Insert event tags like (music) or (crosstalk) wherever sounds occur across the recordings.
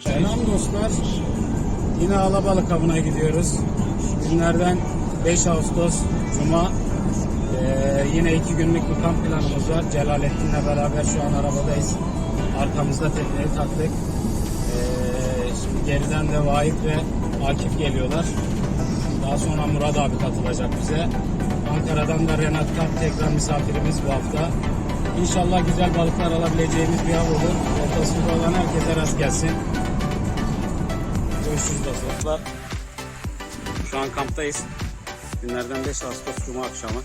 Selam dostlar. Yine alabalık avına gidiyoruz. Günlerden 5 Ağustos Cuma. Ee, yine iki günlük bir kamp planımız var. Celalettin'le beraber şu an arabadayız. Arkamızda tekneyi taktık. Ee, şimdi geriden de Vahip ve Akif geliyorlar. Daha sonra Murat abi katılacak bize. Ankara'dan da Renat Kamp tekrar misafirimiz bu hafta. İnşallah güzel balıklar alabileceğimiz bir av olur. Ortasında olan herkese rast gelsin. Görüşürüz dostlar. Şu an kamptayız. Günlerden 5 Ağustos Cuma akşamı.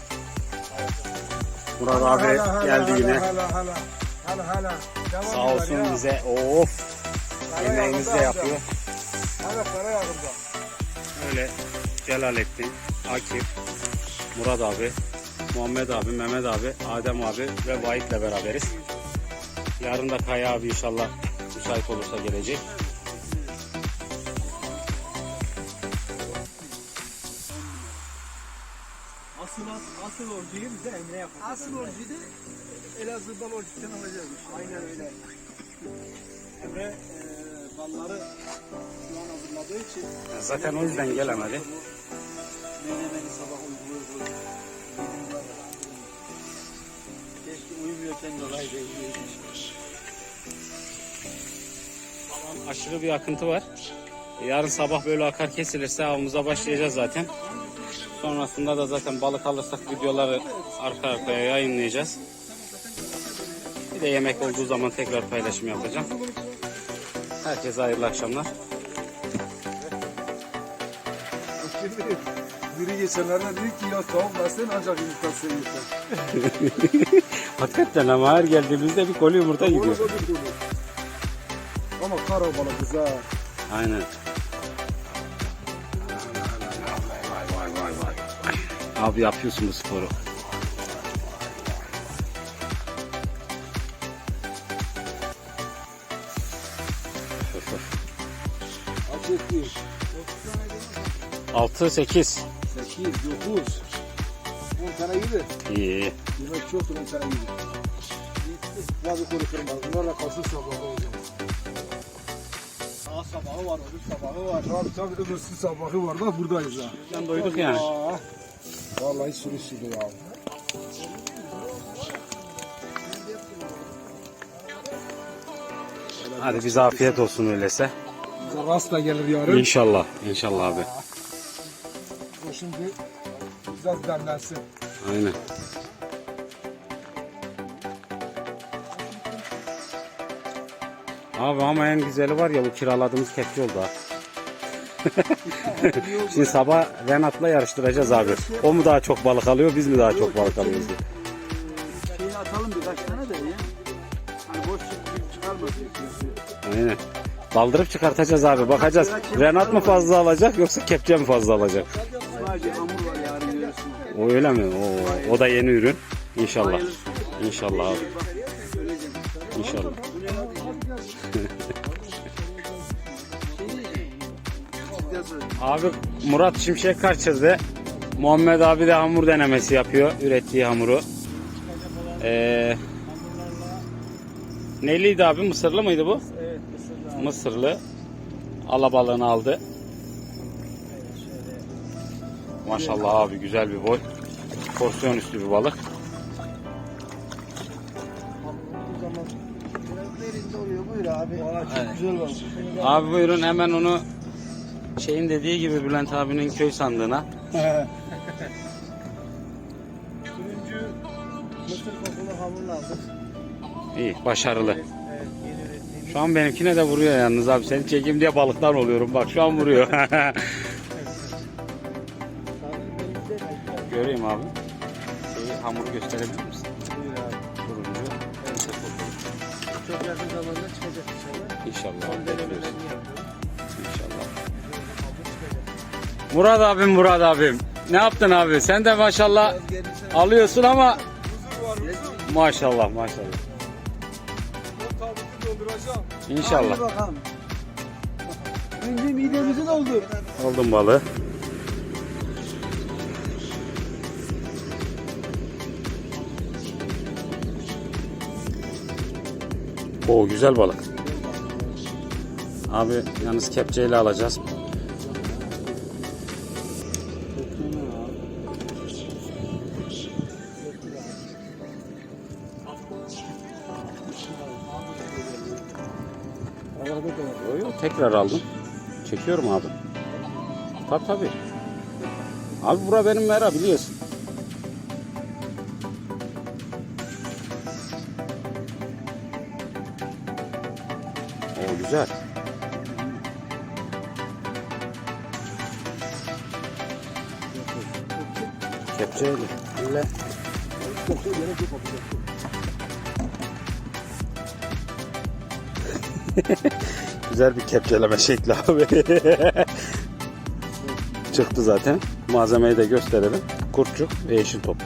Murat abi geldi yine. Hala hala. Hala hala. Devam Sağ olsun ya. bize. Of. Yemeğimizi de yapıyor. Hala Karayağlı'da. Öyle Celalettin, Akif, Murat abi, Muhammed abi, Mehmet abi, Adem abi ve Vahit'le beraberiz. Yarın da Kaya abi inşallah müsait olursa gelecek. Asıl asıl orcuyu bize Emre yapar. Asıl orcuyu da Elazığ Balolcuk'tan alacağız. Aynen öyle. Emre e, balları şu an hazırladığı için Zaten o yüzden gelemedi. menemeni sabah uyguluyor. Keşke uyumuyorken dolayı uyuyordum. Aşırı bir akıntı var. Yarın sabah böyle akar kesilirse avımıza başlayacağız zaten. Sonrasında da zaten balık alırsak videoları arka arkaya yayınlayacağız. Bir de yemek olduğu zaman tekrar paylaşım yapacağım. Herkese hayırlı akşamlar. Şimdi biri geçenlerde dedi ki ya tavuk versen ancak yumurta seviyorsun. (laughs) Hakikaten ama her geldiğimizde bir koli yumurta gidiyor. Ama kara balık güzel. Aynen. Abi yapıyorsun bu sporu. Kaç etti? 6 8 8, 9. 10 tane gibi. İyi. Yemek çoktur 10 tane. Ya bir konuşurum bak. Bunlarla kalsın sabahı o zaman. Aa sabahı var, öbür sabahı var. Tabii tabii öbürsü sabahı var da buradayız ha. Sen doyduk yani. Aa, Vallahi sürü sürü ya. Hadi bize afiyet olsun öyleyse. Bize rast da gelir yarın. İnşallah. İnşallah abi. O şimdi biraz demlensin. Aynen. Abi ama en güzeli var ya bu kiraladığımız kepçe oldu ha. Şimdi sabah Renat'la yarıştıracağız abi. O mu daha çok balık alıyor, biz mi daha çok balık alıyoruz? diye. Şeyini atalım birkaç tane de ya. Hani boş çık çıkarmasın. Aynen. Daldırıp çıkartacağız abi. Bakacağız. Renat mı fazla alacak yoksa kepçe mi fazla alacak? Sadece hamur var yarın görürsün. O öyle mi? O, o da yeni ürün. İnşallah. İnşallah abi. Abi Murat Şimşek kaçırdı. Muhammed abi de hamur denemesi yapıyor. Ürettiği hamuru. Ee, neliydi abi? Mısırlı mıydı bu? Evet mısırlar. Mısırlı. Alabalığını aldı. Maşallah abi güzel bir boy. Porsiyon üstü bir balık. Bu zaman biraz derinde oluyor buyur abi. Abi buyurun hemen onu şeyin dediği gibi Bülent abinin köy sandığına. Turuncu mısır kokulu hamurla aldık. İyi başarılı. Evet yeni ürettiğimiz. Şu an benimkine de vuruyor yalnız abi. Seni çekeyim diye balıktan oluyorum. Bak şu an vuruyor. (laughs) Göreyim abi. Şeyi hamur gösterebilir misin? buyur abi. Turuncu. mısır kokulu. Çok yakın zamanda çıkacak inşallah. İnşallah. Son denemelerini yapıyoruz. Murat abim Murat abim. Ne yaptın abi? Sen de maşallah alıyorsun ama maşallah maşallah. Tabutu İnşallah. Önce midemizi doldur. Aldım balığı. O güzel balık. Abi yalnız kepçeyle alacağız. Tekrar aldım. Çekiyorum abi. Tabii tabii. Abi bura benim mera biliyorsun. O güzel. Kepçeyle. Elle. (laughs) Güzel bir kepçeleme şekli abi. (laughs) Çıktı zaten. Malzemeyi de gösterelim. Kurtçuk ve yeşil top.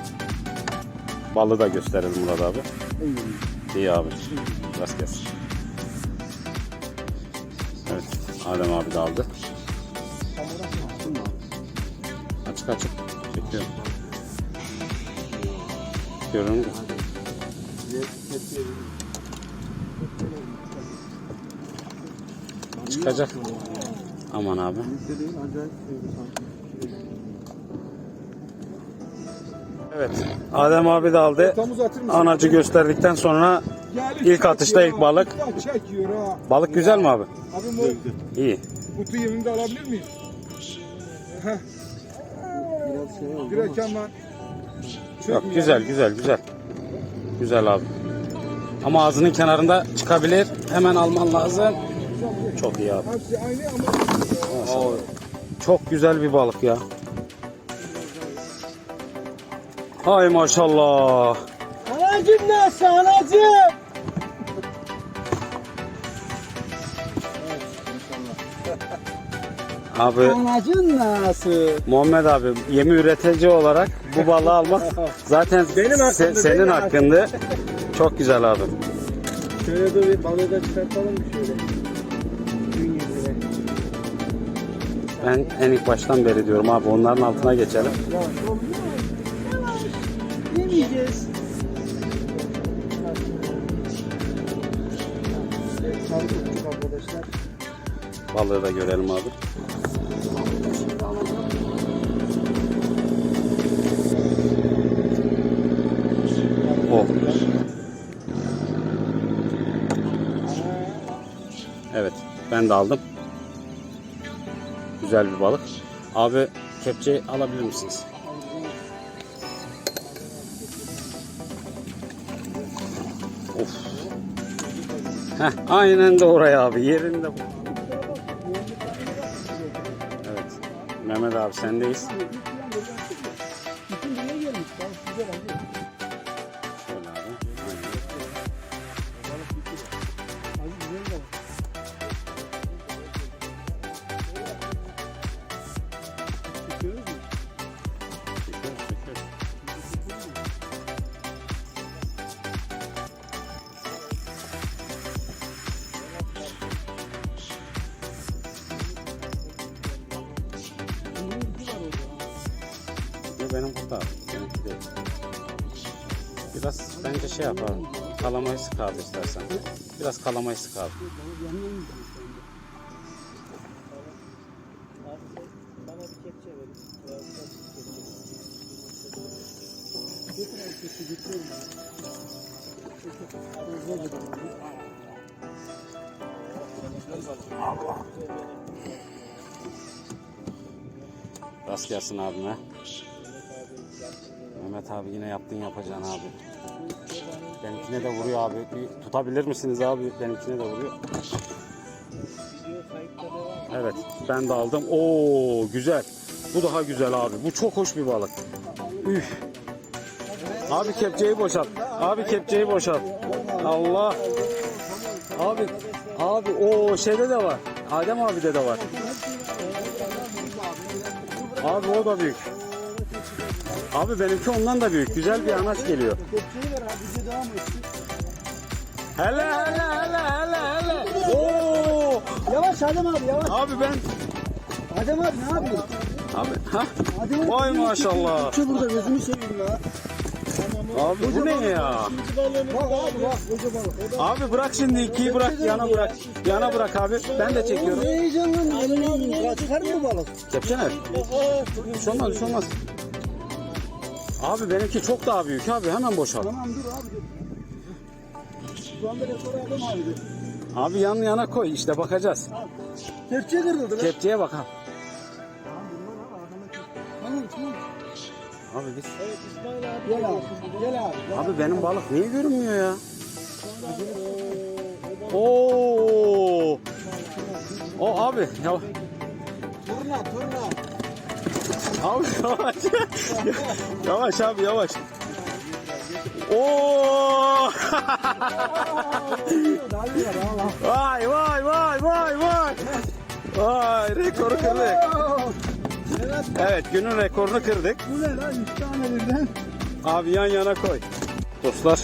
Balı da gösterelim Murat abi. İyi abi. Rast gelsin. Evet. Adem abi de aldı. Açık açık. Çekiyorum. Görün. Çıkacak. Aman abi. Evet. Adem abi de aldı. Anacı gösterdikten sonra İlk atışta ilk balık. balık güzel mi abi? İyi. kutu yemini de alabilir miyim? Hemen. Yok güzel güzel güzel. Güzel abi. Ama ağzının kenarında çıkabilir. Hemen alman lazım. Çok iyi abi. Hepsi aynı ama Çok güzel bir balık ya. Hay maşallah. Anacım nasıl anacım? Abi Anacım nasıl? Muhammed abi yemi üretici olarak bu balığı almak (laughs) zaten Benim se- hakkımdı, senin benim hakkındı. Çok güzel abi. Şöyle de bir balığı da çıkartalım şöyle. Ben en ilk baştan beri diyorum abi onların altına geçelim. Yemeyeceğiz. Arkadaşlar. Balığı da görelim abi. Oh. Evet ben de aldım. Güzel bir balık. Abi kepçeyi alabilir misiniz? Of. Heh, aynen de oraya abi yerinde bu. Evet. Mehmet abi sendeyiz. Benimki değil. Biraz bence şey yapalım. Kalamayı sık abi istersen. Biraz kalamayı sık abi. Da. Rast gelsin abime. Mehmet abi yine yaptın yapacağın abi. Benimkine de vuruyor abi. Bir tutabilir misiniz abi? Benimkine de vuruyor. Evet ben de aldım. Oo güzel. Bu daha güzel abi. Bu çok hoş bir balık. Üf. Abi kepçeyi boşalt. Abi kepçeyi boşalt. Allah. Abi abi o şeyde de var. Adem abi de de var. Abi o da büyük. Abi benimki ondan da büyük. Güzel bir anaç geliyor. Kepçeyi ver abi bize devam etsin. Hele hele hele hele hele. Oo. Yavaş Adem abi yavaş. Abi ben Adem abi ne yapıyorsun? abi ha Adem abi. Vay maşallah. Kepçe burada gözünü seveyim ya. Abi bu ne ya? Bak abi bak koca balık. Abi bırak şimdi ikiyi bırak yana bırak. Yana bırak abi. Ben de çekiyorum. ne heyecanlandın? Kaçar mı balık? Kepçe nerede? Şey olmaz şey olmaz. Abi benimki çok daha büyük abi hemen boşalt. Tamam dur abi dur. Şu anda rekor aldım abi. Abi yan yana koy işte bakacağız. Kepçe kırıldı lan. Kepçeye bak ha. Tamam tamam. Abi biz. Evet İsmail abi. Gel abi. Gel abi. Abi benim balık niye görünmüyor ya? Oo. O abi ya Turna turna. Abi yavaş. (laughs) yavaş abi yavaş. Oo. (laughs) vay vay vay vay vay. Vay rekoru kırdık. Evet günün rekorunu kırdık. Bu ne lan? Üç tane birden. Abi yan yana koy. Dostlar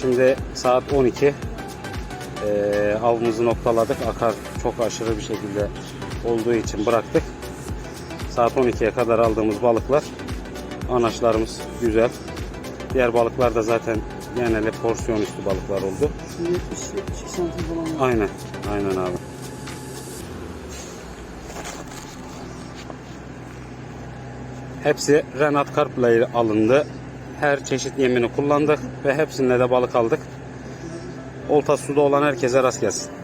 şimdi saat 12. Ee, avımızı noktaladık. Akar çok aşırı bir şekilde olduğu için bıraktık. Saat 12'ye kadar aldığımız balıklar anaçlarımız güzel. Diğer balıklar da zaten genelde porsiyon üstü balıklar oldu. 70-72 santim falan. Aynen. Aynen abi. Hepsi Renat Karp'la ile alındı. Her çeşit yemini kullandık ve hepsinde de balık aldık. Olta suda olan herkese rast gelsin.